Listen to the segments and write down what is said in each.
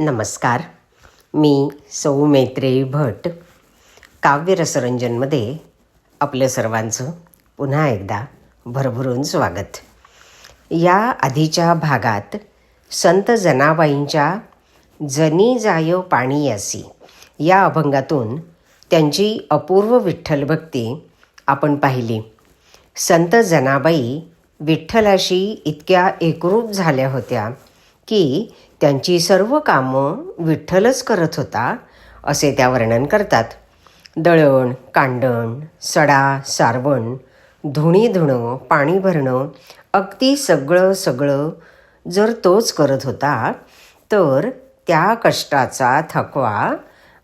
नमस्कार. मी सौ मैत्रेयी भट. काव्यरसरंजनमध्ये आपलं सर्वांचं पुन्हा एकदा भरभरून स्वागत. या आधीच्या भागात संत जनाबाईंच्या जनी जायो पाणी असी या अभंगातून त्यांची अपूर्व विठ्ठल भक्ती आपण पाहिली. संत जनाबाई विठ्ठलाशी इतक्या एकरूप झाल्या होत्या की त्यांची सर्व कामं विठ्ठलच करत होता असे त्या वर्णन करतात. दळण कांडण सडा सारवण धुणी धुणं पाणी भरणं अगदी सगळं सगळं जर तोच करत होता तर त्या कष्टाचा थकवा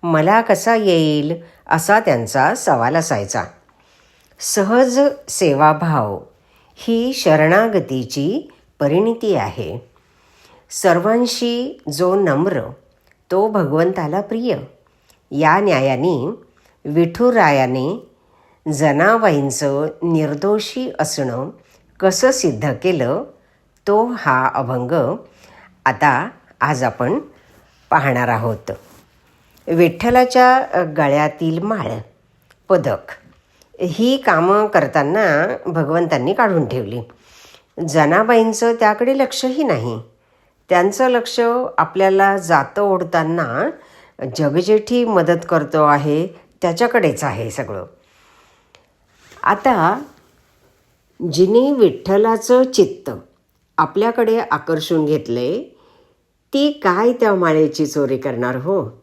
मला कसा येईल असा त्यांचा सवाल असायचा. सहज सेवाभाव ही शरणागतीची परिणिती आहे. सर्वांशी जो नम्र तो भगवंताला प्रिय. या न्यायाने विठुरायाने जनाबाईंचं निर्दोषी असणं कसं सिद्ध केलं तो हा अभंग आता आज आपण पाहणार आहोत. विठ्ठलाच्या गळ्यातील माळ पदक ही कामं करताना भगवंतांनी काढून ठेवली. जनाबाईंचं त्याकडे लक्षही नाही. त्यांचं लक्ष आपल्याला जातं ओढताना जगजेठी मदत करतो आहे त्याच्याकडेच आहे सगळं. आता जिने विठ्ठलाचं चित्त आपल्याकडे आकर्षून घेतले ती काय त्या माळेची चोरी करणार हो?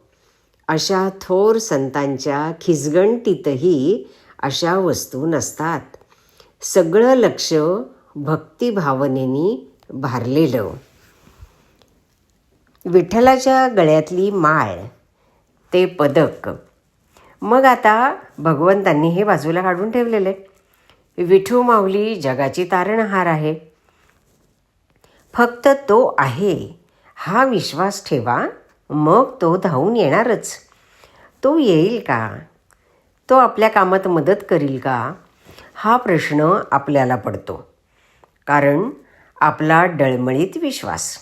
अशा थोर संतांच्या खिजगणतीतही अशा वस्तू नसतात. सगळं लक्ष भक्तिभावनेनी भारलेलं. विठ्ठलाच्या गळ्यातली माळ ते पदक. मग आता भगवंतांनी हे बाजूला काढून ठेवलेले विठू माऊली जगाची तारणहार आहे. फक्त तो आहे हा विश्वास ठेवा मग तो धावून येणारच. तो येईल का? तो आपल्या कामात मदत करील का? हा प्रश्न आपल्याला पडतो. कारण आपला डळमळीत विश्वास.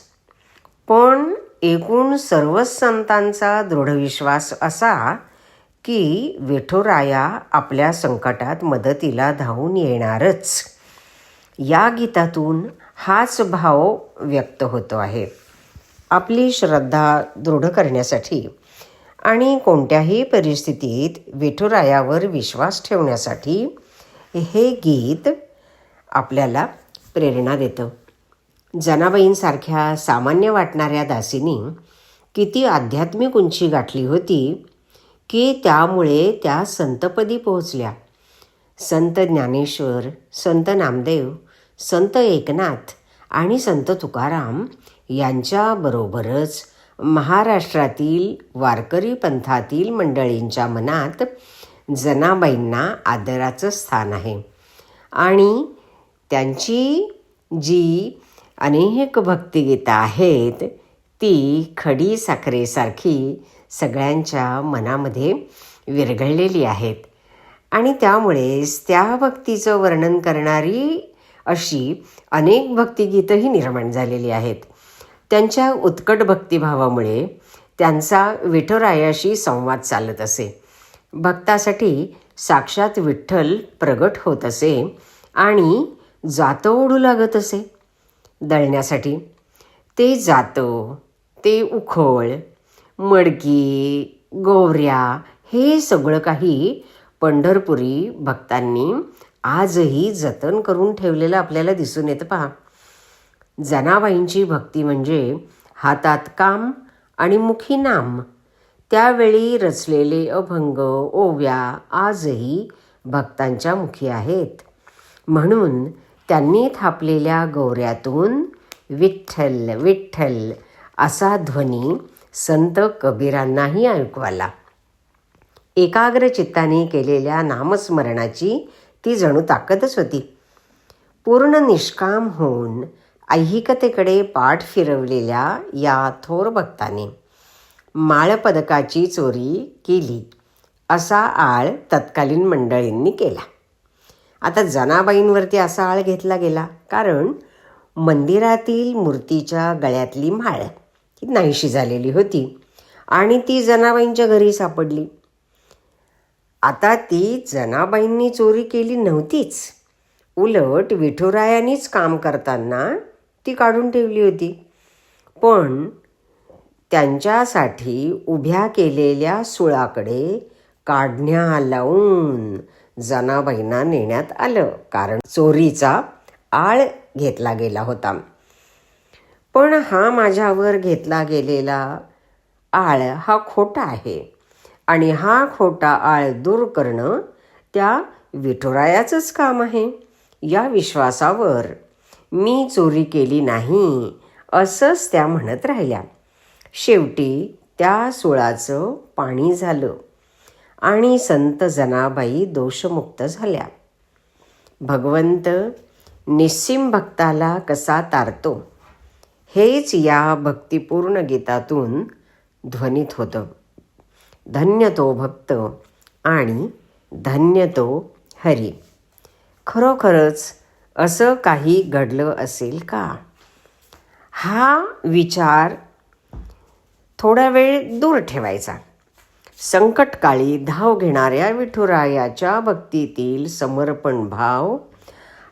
पण एकूण सर्वच संतांचा दृढविश्वास असा की विठुराया आपल्या संकटात मदतीला धावून येणारच. या गीतातून हाच भाव व्यक्त होतो आहे. आपली श्रद्धा दृढ करण्यासाठी आणि कोणत्याही परिस्थितीत विठुरायावर विश्वास ठेवण्यासाठी हे गीत आपल्याला प्रेरणा देतं. जनाबाईंसारख्या सामान्य वाटणाऱ्या दासीनी किती आध्यात्मिक उंची गाठली होती की त्यामुळे त्या संतपदी पोहोचल्या. संत ज्ञानेश्वर संत नामदेव संत एकनाथ आणि संत तुकाराम यांच्याबरोबरच महाराष्ट्रातील वारकरी पंथातील मंडळींच्या मनात जनाबाईंना आदराचं स्थान आहे. आणि त्यांची जी अनेक भक्तिगीतं आहेत ती खडी साखरेसारखी सगळ्यांच्या मनामध्ये विरघळलेली आहेत. आणि त्यामुळेच त्या भक्तीचं वर्णन करणारी अशी अनेक भक्तिगीतंही निर्माण झालेली आहेत. त्यांच्या उत्कट भक्तिभावामुळे त्यांचा विठोरायाशी संवाद चालत असे. भक्तासाठी साक्षात विठ्ठल प्रगट होत असे आणि जातं ओढू लागत असे. दळण्यासाठी. ते जातं ते उखळ मडकी गोवऱ्या हे सगळं काही पंढरपुरी भक्तांनी आजही जतन करून ठेवलेलं आपल्याला दिसून येतं. पहा जनाबाईंची भक्ती म्हणजे हातात काम आणि मुखी नाम. त्यावेळी रचलेले अभंग ओव्या आजही भक्तांच्या मुखी आहेत. म्हणून त्यांनी थापलेल्या गौऱ्यातून विठ्ठल विठ्ठल असा ध्वनी संत कबीरांनाही ऐकू आला. एकाग्र चित्ताने केलेल्या नामस्मरणाची ती जणू ताकदच होती. पूर्ण निष्काम होऊन ऐहिकतेकडे पाठ फिरवलेल्या या थोर भक्ताने माळपदकाची चोरी केली असा आळ तत्कालीन मंडळींनी केला. आता जनाबाईंवरती असा आळ घेतला गेला. कारण मंदिरातील मूर्तीच्या गळ्यातली माळ ही नाहीशी झालेली होती आणि ती जनाबाईंच्या घरी सापडली. आता ती जनाबाईंनी चोरी केली नव्हतीच. उलट विठुरायानीच काम करताना ती काढून ठेवली होती. पण त्यांच्यासाठी उभ्या केलेल्या सुळाकडे काढण्या लावून जनाबाईंना नेण्यात आलं कारण चोरीचा आळ घेतला गेला होता. पण हा माझ्यावर घेतला गेलेला आळ हा खोटा आहे आणि हा खोटा आळ दूर करणं त्या विठुरायाचंच काम आहे. या विश्वासावर मी चोरी केली नाही असंच त्या म्हणत राहिल्या. शेवटी त्या सुळाचं पाणी झालं. आणि संत जनाबाई दोषमुक्त झाल्या. भगवंत निस्सिम भक्ताला कसा तारतो? हेच या भक्तिपूर्ण गीतातून ध्वनित होतं. धन्य तो भक्त आणि धन्य तो हरी. खरोखरच असं काही घडलं असेल का? हा विचार थोडा वेळ दूर ठेवायचा. संकटकाळी धाव घेणाऱ्या विठुरायाच्या भक्तीतील समर्पण भाव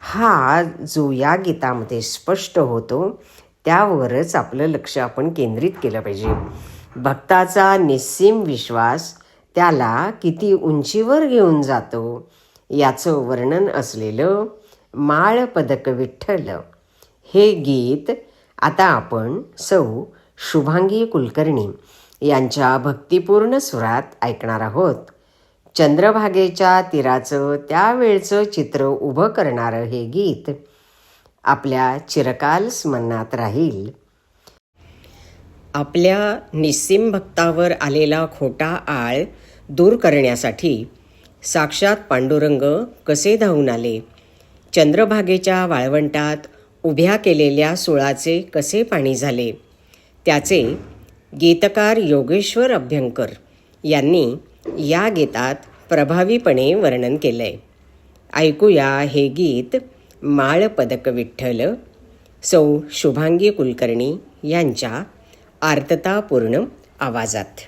हा जो या गीतामध्ये स्पष्ट होतो त्यावरच आपलं लक्ष आपण केंद्रित केलं पाहिजे. भक्ताचा निस्सीम विश्वास त्याला किती उंचीवर घेऊन जातो याचं वर्णन असलेलं माळ पदक विठ्ठल. हे गीत आता आपण सौ शुभांगी कुलकर्णी यांच्या भक्तिपूर्ण सुरात ऐकणार आहोत. चंद्रभागेच्या तीराचं त्यावेळचं चित्र उभं करणारं हे गीत आपल्या चिरकाल स्मरणात राहील. आपल्या निस्सिम भक्तावर आलेला खोटा आळ दूर करण्यासाठी साक्षात पांडुरंग कसे धावून आले? चंद्रभागेच्या वाळवंटात उभ्या केलेल्या सुळाचे कसे पाणी झाले? त्याचे गीतकार योगेश्वर अभ्यंकर यांनी या गीतात प्रभावीपणे वर्णन केलं आहे ऐकूया हे गीत माळ पदक विठ्ठल सौ शुभांगी कुलकर्णी यांच्या आर्ततापूर्ण आवाजात.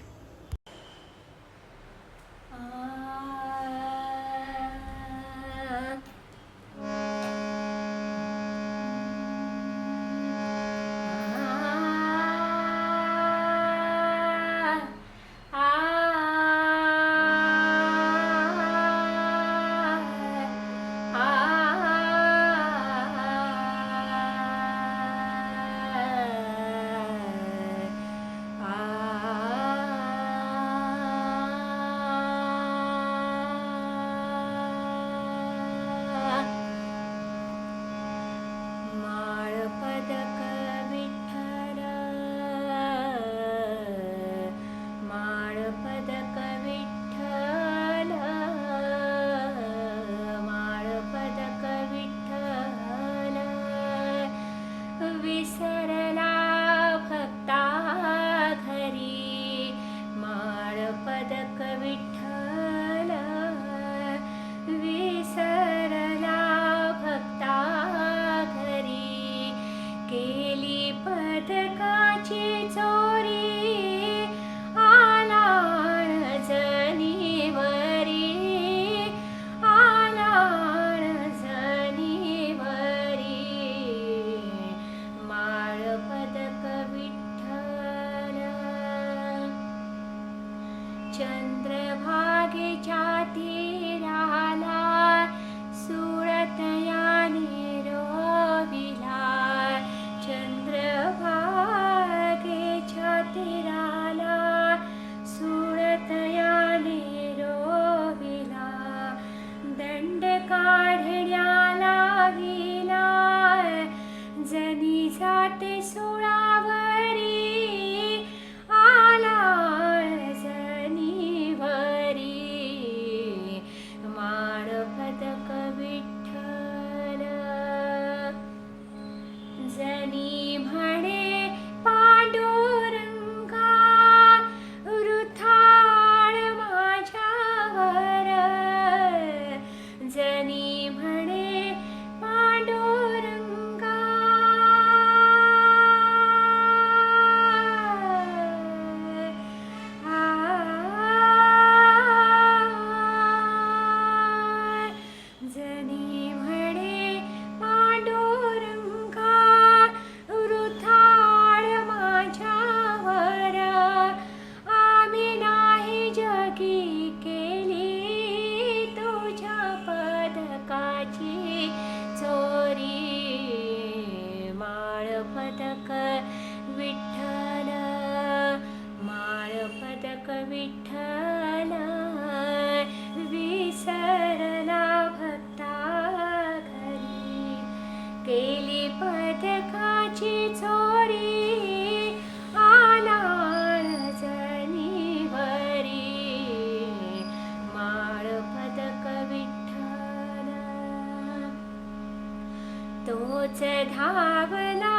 धावला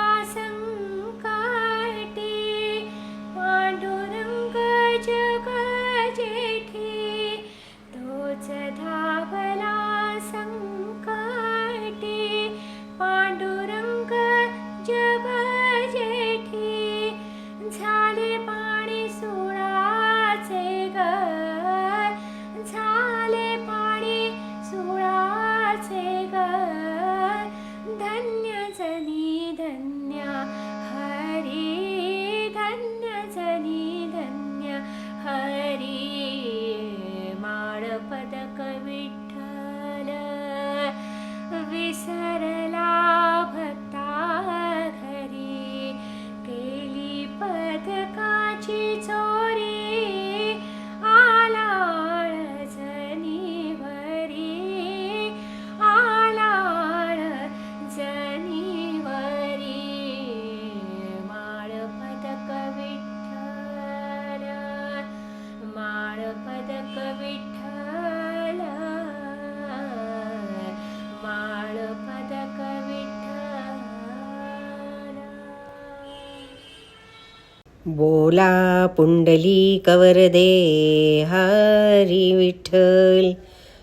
बोला पुंडली कवरदे हरी विठ्ठल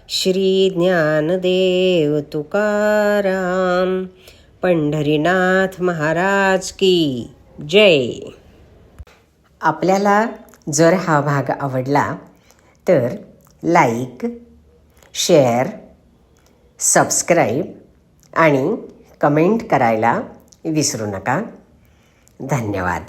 श्री ज्ञानदेव तुकाराम पंढरीनाथ महाराज की जय. आपल्याला जर हा भाग आवडला तर लाईक शेअर सबस्क्राईब आणि कमेंट करायला विसरू नका. धन्यवाद.